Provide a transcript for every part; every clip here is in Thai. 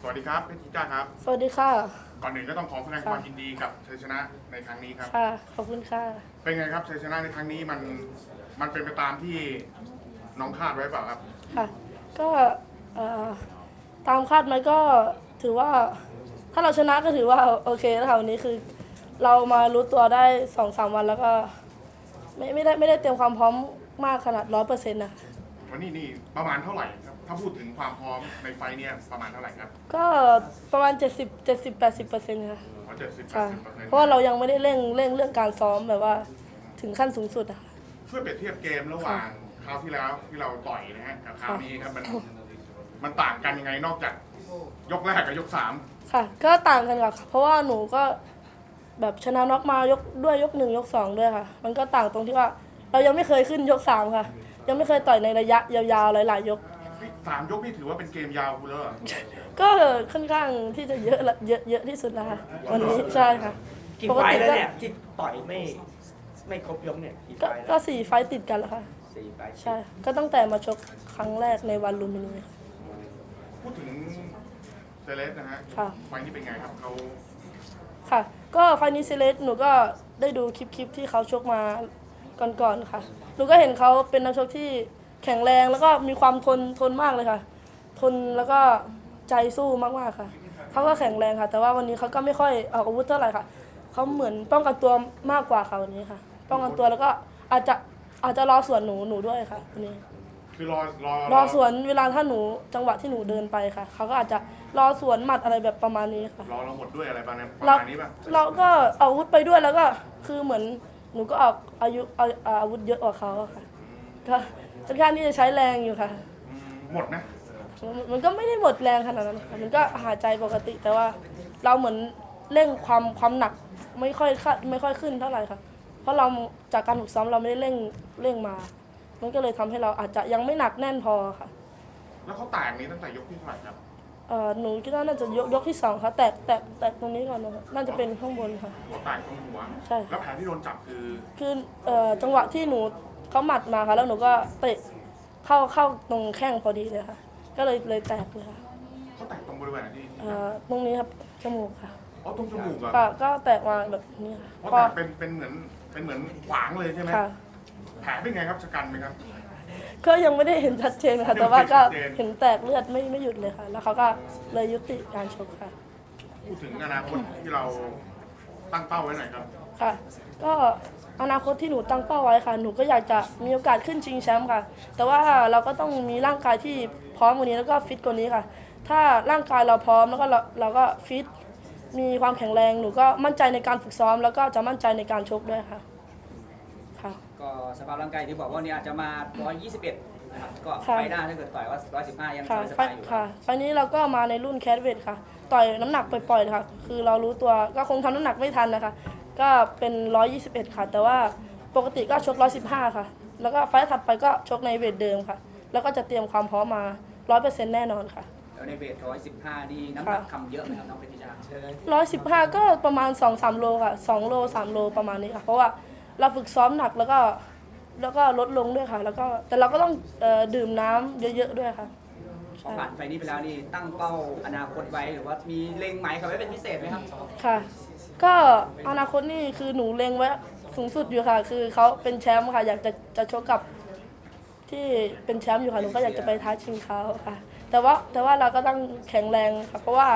สวัสดีครับพี่จิก้าครับ สวัสดีค่ะ ก่อนอื่นก็ต้องขอแสดงความยินดีกับชัยชนะในครั้งนี้ครับ ค่ะ ขอบคุณค่ะ เป็นไงครับชัยชนะในครั้งนี้มันมันเป็นไปตามที่น้องคาดไว้เปล่าครับ ค่ะ ก็เอ่อตามคาดไหมก็ถือว่า ถ้าเราชนะก็ถือว่าโอเคแล้วค่ะวันนี้คือ เรามารู้ตัวได้สองสามวันแล้วก็ ไม่ไม่ได้ไม่ได้เตรียมความพร้อมมากขนาดร้อยเปอร์เซ็นต์นะคะวันนี้นี่ประมาณเท่าไหร่ครับ ถ้าพูดถึงความพร้อมในไฟล์เนี่ยประมาณเท่าไหร่ครับก็ประมาณ 70 70 80เปอร์เซ็นต์ค่ะเพราะเจ็ดสิบแปดค่ะสิบเปอร์เซ็นต์เพราะว่าเรายังไม่ได้เร่งเร่งเรื่องการซ้อมแบบว่าถึงขั้นสูงสุดอะค่ะ ช่วยเปรียบเทียบเกมระหว่างคราวที่แล้วที่เราต่อยนะฮะกับคราวนี้ครับมันมันต่างกันยังไงนอกจาก ยกแรกกับยกสามค่ะ ก็ต่างกันค่ะเพราะว่าหนูก็แบบชนะน็อกมายกด้วยยกหนึ่งยกสองด้วยค่ะ มันก็ต่างตรงที่ว่า เรายังไม่เคยขึ้นยกสามค่ะ ยังไม่เคยต่อยในระยะยาวๆหลายๆยก นี่สามยกนี่ถือว่าเป็นเกมยาวคุณแล้วเหรอก็ค่อนข้างที่จะเยอะละเยอะเยอะที่สุดแล้วค่ะวันนี้ใช่ค่ะกี่ปกไฟติล์แล้วก็เนี่ยที่ต่อยไม่ไม่ครบยกเนี่ยกี่ไฟก็ล์ก็แล้วสี่ไฟต์ติดกันแล้วค่ะ สี่ไฟล์ใช่ ก็ตั้งแต่มาชกครั้งแรกในวันลุมพินีค่ะ พูดถึงเซเลสนะฮะค่ะ ไฟล์นี้เป็นไงครับเขาค่ะ ก็ไฟล์นี้เซเลสหนูก็ได้ดูคลิปคลิปที่เขาชกมาก่อนๆค่ะ หนูก็เห็นเขาเป็นนักชกที่ แข็งแรงแล้วก็มีความทนทนมากเลยค่ะ ทนแล้วก็ใจสู้มากๆค่ะเขาก็แข็งแรงค่ะ แต่ว่าวันนี้เขาก็ไม่ค่อยออกอาวุธเท่าไหร่ค่ะเขาเหมือนป้องกันตัวมากกว่าค่ะวันนี้ค่ะ ป้องกันตัวแล้วก็อาจจะอาจจะรอสวนหนูหนูด้วยค่ะวันนี้คือรอรอรอสวนเวลาถ้าหนูจังหวะที่หนูเดินไปค่ะเขาก็อาจจะรอสวนหมัดอะไรแบบประมาณนี้ค่ะรอเราหมดด้วยอะไรประมาณประเรามาณนี้ป่ะเราก็เอาอาวุธไปด้วยแล้วก็คือเหมือนหนูก็ออกอายุเอาเอาอาวุธเยอะกว่าเขาอะค่ะ ก็ค่อนข้างที่จะใช้แรงอยู่ค่ะ อืมหมดนะมันมันก็ไม่ได้หมดแรงขนาดนั้นค่ะมันก็หายใจปกติ แต่ว่าเราเหมือนเร่งความความหนักไม่ค่อยขึ้นไม่ค่อยขึ้นเท่าไหร่ค่ะ เพราะเราจากการฝึกซ้อมเราไม่ได้เร่งเร่งมา มันก็เลยทำให้เราอาจจะยังไม่หนักแน่นพอค่ะแล้วเขาแตกนี้ตั้งแต่ยกที่เท่าไหร่ครับเอ่อหนูคิดว่าน่าจะยกยกที่สองค่ะ แตกแตกแตกตรงนี้ก่อนนะคะน่าจะเป็นข้างบนค่ะ หัวแตกตรงหัว ใช่ แล้วแผลที่โดนจับคือ คือเอ่อจังหวะที่หนู เขาหมัดมาค่ะแล้วหนูก็เตะเข้าเข้าตรงแข้งพอดีเลยค่ะ ก็เลยเลยแตกเลยค่ะเขาแตกตรงบริเวณไหนที่เอ่อตรงนี้ครับจมูกค่ะอ๋อตรงจมูกเหรก็อะก็แตกมาแบบนี้ค่ะเพราะพอแตกเป็นเป็นเหมือนเป็นเหมือนขวางเลยใช่ไหมค่ะ แผลเป็นไงครับชะกันไหมครับ ก็ยังไม่ได้เห็นชัดเจนค่ะแต่ว่าก็ยังไม่เห็นชัดเจนเห็นแตกเลือดไม่ไม่หยุดเลยค่ะ แล้วเขาก็เลยยุติการชกค่ะ พูดถึงอนาคตที่เราตั้งเป้าไว้หน่อยครับ ค่ะ ก็ อนาคตที่หนูตั้งเป้าไว้ค่ะ หนูก็อยากจะมีโอกาสขึ้นชิงแชมป์ค่ะ แต่ว่าเราก็ต้องมีร่างกายที่พร้อมกว่านี้แล้วก็ฟิตกว่านี้ค่ะ ถ้าร่างกายเราพร้อมแล้วก็เราเราก็ฟิต มีความแข็งแรง หนูก็มั่นใจในการฝึกซ้อม แล้วก็จะมั่นใจในการชกด้วยค่ะ ค่ะ ก็สภาพร่างกายที่บอกว่าวันนี้อาจจะมา 121 นะครับ ก็ค่ะไฟหน้าถ้าเกิดต่อยว่า 115 ยังค่ะสไฟบายๆอยู่ค่ะไฟล์นี้เราก็มาในรุ่นแคทเวทค่ะ ต่อยน้ำหนักปล่อยๆค่ะ คือเรารู้ตัวก็คงทำน้ำหนักไม่ทันนะคะ ก็เป็น 121 ค่ะ แต่ว่าปกติก็ชก 115 ค่ะ แล้วก็ไฟล์ถัดไปก็ชกในเวทเดิมค่ะ แล้วก็จะเตรียมความพร้อมมา 100%แน่นอนค่ะ แล้วในเวท115นี่น้ำหนักทำเยอะไหมครับน้องเพชรธิดา115 ก็ประมาณ 2-3 โลค่ะ 2 โล 3 โลประมาณนี้ค่ะ เพราะว่าเราฝึกซ้อมหนักแล้วก็แล้วก็ลดลงด้วยค่ะ แล้วก็แต่เราก็ต้องเอ่อดื่มน้ำเยอะๆด้วยค่ะ พอผ่านไฟนี้ไปแล้วนี่ตั้งเป้าอนาคตไว้หรือว่ามีเล็งหมายเขาไว้เป็นพิเศษไหมครับ ค่ะ ก็อนาคตนี่คือหนูเล็งไว้สูงสุดอยู่ค่ะ คือเขาเป็นแชมป์ค่ะ อยากจะจะชกกับที่เป็นแชมป์อยู่ค่ะหนูก็อยากจะไปท้าชิงเขาค่ะ แต่ว่าแต่ว่าเราก็ต้องแข็งแรงค่ะ เพราะว่า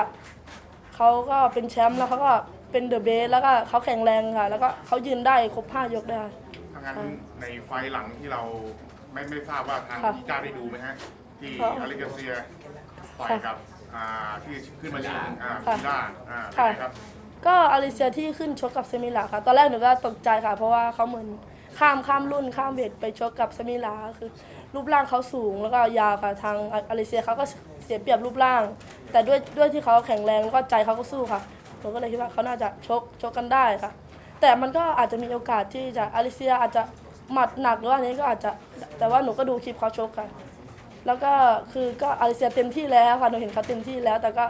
เขาก็เป็นแชมป์แล้วเขาก็เป็นเดอะเบสแล้วก็เขาแข็งแรงค่ะ แล้วก็เขายืนได้ครบห้ายกด้วยค่ะ ถ้างั้นในไฟล์หลังที่เราไม่ไม่ทราบว่าทางค่ะพีจ้าได้ดูไหมฮะ ที่ค่ะอาริเกเซียต่อยค่ะกับอ่าที่ขึ้นมาชิงอ่าค่ะพีล่าอ่าค่ะเป็นไงครับ ก็อาริเซียที่ขึ้นชกกับเซมิลาค่ะ ตอนแรกหนูก็ตกใจค่ะ เพราะว่าเขาเหมือนข้ามข้ามรุ่นข้ามเวทไปชกกับเซมิลาคือ รูปร่างเขาสูงแล้วก็ยาวค่ะทางอาริเซียเขาก็เสียเปรียบรูปร่าง แต่ด้วยด้วยที่เขาแข็งแรงแล้วก็ใจเขาก็สู้ค่ะหนูก็เลยคิดว่าเขาน่าจะชกชกกันได้ค่ะ แต่มันก็อาจจะมีโอกาสที่จะอาริเซียอาจจะหมัดหนักหรือว่าอันนี้ก็อาจจะแต่ว่าหนูก็ดูคลิปเขาชกค่ะ แล้วก็คือก็อาริเซียเต็มที่แล้วค่ะหนูเห็นเขาเต็มที่แล้ว แต่ก็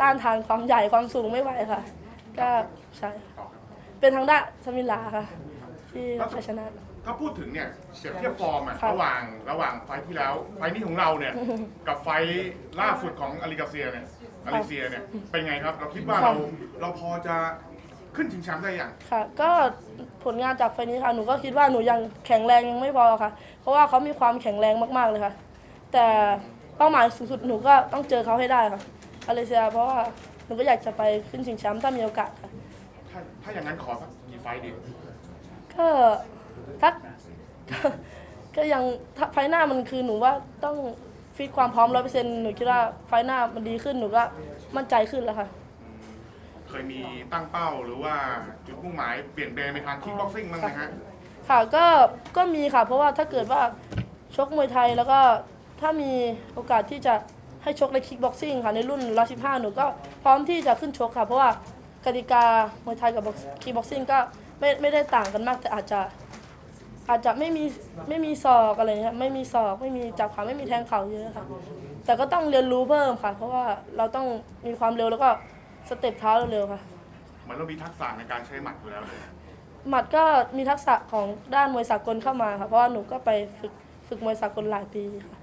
ต้านทานความใหญ่ความสูงไม่ไหวค่ะ ก็ใช่ต่อครับเป็นทางด้านสมิลาค่ะ ที่ชัยชนะ ถ้าพูดถึงเนี่ยเปรียบเทียบฟอร์มอะค่ะระหว่างระหว่างไฟท์ที่แล้ว ไฟท์นี้ของเราเนี่ย กับไฟท์ล่าสุดของอาริกาเซียเนี่ยอาริเซียเนี่ยเป็นไงครับ เราคิดว่าเราเราพอจะขึ้นชิงแชมป์ได้อย่างค่ะ ก็ผลงานจากไฟล์นี้ค่ะ หนูก็คิดว่าหนูยังแข็งแรงยังไม่พอค่ะ เพราะว่าเขามีความแข็งแรงมากๆเลยค่ะ แต่เป้าหมายสูงสุดหนูก็ต้องเจอเขาให้ได้ค่ะมาเลเซีย เพราะว่าห นูก็อยากจะไปขึ้นชิงแชมป์ถ้ามีโอกาสค่ะ ถ้าถ้าอย่างนั้นขอสักกี่ไฟท์ดีก็ทักก็ยังถ้าไฟล์หน้ามันคือหนูว่าต้องฟิตความพร้อมร้อยเปอร์เซ็นต์หนูคิดว่าไฟล์หน้ามันดีขึ้นหนูก็มั่นใจขึ้นแล้วค่ะ เคยมีตั้งเป้าหรือว่าจุดมุ่งหมายเปลี่ยนแปลงไปทางคิกบ็อกซิ่งบ้างไหมฮะค่ะก็ก็มีค่ะ เพราะว่าถ้าเกิดว่าชกมวยไทยแล้วก็ถ้ามีโอกาสที่จะ ให้ชกในคิกบ็อกซิ่งค่ะ ในรุ่น115หนูก็พร้อมที่จะขึ้นชกค่ะ เพราะว่ากติกามวยไทยกับคิกบ็อกซิ่งก็ไม่ไม่ได้ต่างกันมาก แต่อาจจะอาจจะไม่มีไม่มีศอกอะไรเงี้ยไม่มีศอกไม่มีจับขาไม่มีแทงเข่าเยอะค่ะ แต่ก็ต้องเรียนรู้เพิ่มค่ะ เพราะว่าเราต้องมีความเร็วแล้วก็สเต็ปเท้าเร็วๆค่ะ เหมือนเรามีทักษะในการใช้หมัดอยู่แล้วเลย หมัดก็มีทักษะของด้านมวยสากลเข้ามาค่ะ เพราะว่าหนูก็ไปฝึกฝึกมวยสากลหลายปีค่ะ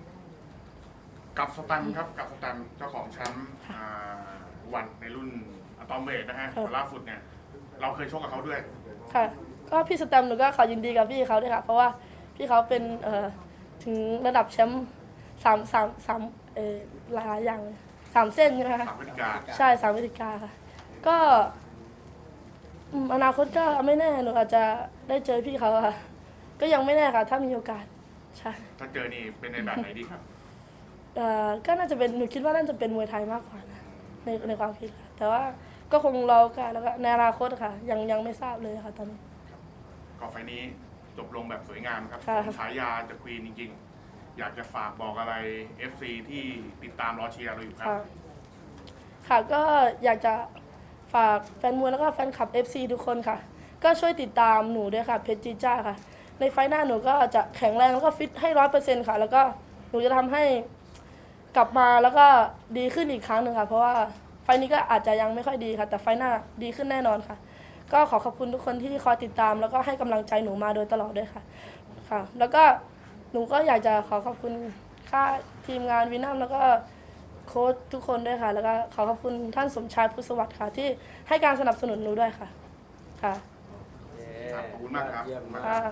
กับสแตมป์ครับกับสแตมป์เจ้าของแชมป์อ่าวันในรุ่นอะตอมเวทนะฮะครับล่าสุดเนี่ย เราเคยชกกับเขาด้วยค่ะ ก็พี่สแตมป์หนูก็ขอยินดีกับพี่เขาด้วยค่ะ เพราะว่าพี่เขาเป็นเอ่อถึงระดับแชมป์สามสามสามเออหลายอย่างเลยสามเส้นใช่ไหมคะ สามวิธีกาใช่สามวิธีการค่ะ ก็อืมอนาคตก็ไม่แน่หนูอาจจะได้เจอพี่เขาค่ะ ก็ยังไม่แน่ค่ะ ถ้ามีโอกาส ใช่ ถ้าเจอนี่เป็นในแบบไหนดีครับเอ่อ ก็น่าจะเป็นหนูคิดว่าน่าจะเป็นมวยไทยมากกว่านะในในความคิดค่ะแต่ว่าก็คงรอโอกาสแล้วก็ในอนาคตค่ะ ยังยังไม่ทราบเลยค่ะตอนนี้ ก็ไฟล์นี้จบลงแบบสวยงามครับค่ะฉายาจะควีนจริงๆ อยากจะฝากบอกอะไร FC ที่ติดตามรอเชียร์เราอยู่ครับ ค่ะ ค่ะก็อยากจะฝากแฟนมวยแล้วก็แฟนคลับ FC ทุกคนค่ะ ก็ช่วยติดตามหนูด้วยค่ะเพชรจีจ้าค่ะ ในไฟล์หน้าหนูก็จะแข็งแรงแล้วก็ฟิตให้ร้อยเปอร์เซ็นต์ค่ะ แล้วก็หนูจะทำให้ กลับมาแล้วก็ดีขึ้นอีกครั้งหนึ่งค่ะ เพราะว่าไฟล์นี้ก็อาจจะยังไม่ค่อยดีค่ะ แต่ไฟล์หน้าดีขึ้นแน่นอนค่ะ ก็ขอขอบคุณทุกคนที่คอยติดตาม แล้วก็ให้กำลังใจหนูมาโดยตลอดด้วยค่ะค่ะ แล้วก็หนูก็อยากจะขอขอบคุณค่าทีมงานวินัมแล้วก็โค้ชทุกคนด้วยค่ะ แล้วก็ขอขอบคุณท่านสมชายพุทธสวัสดิ์ค่ะ ที่ให้การสนับสนุนหนูด้วยค่ะค่ะ ครับขอบคุณมากครับเยี่ยมมากค่ะ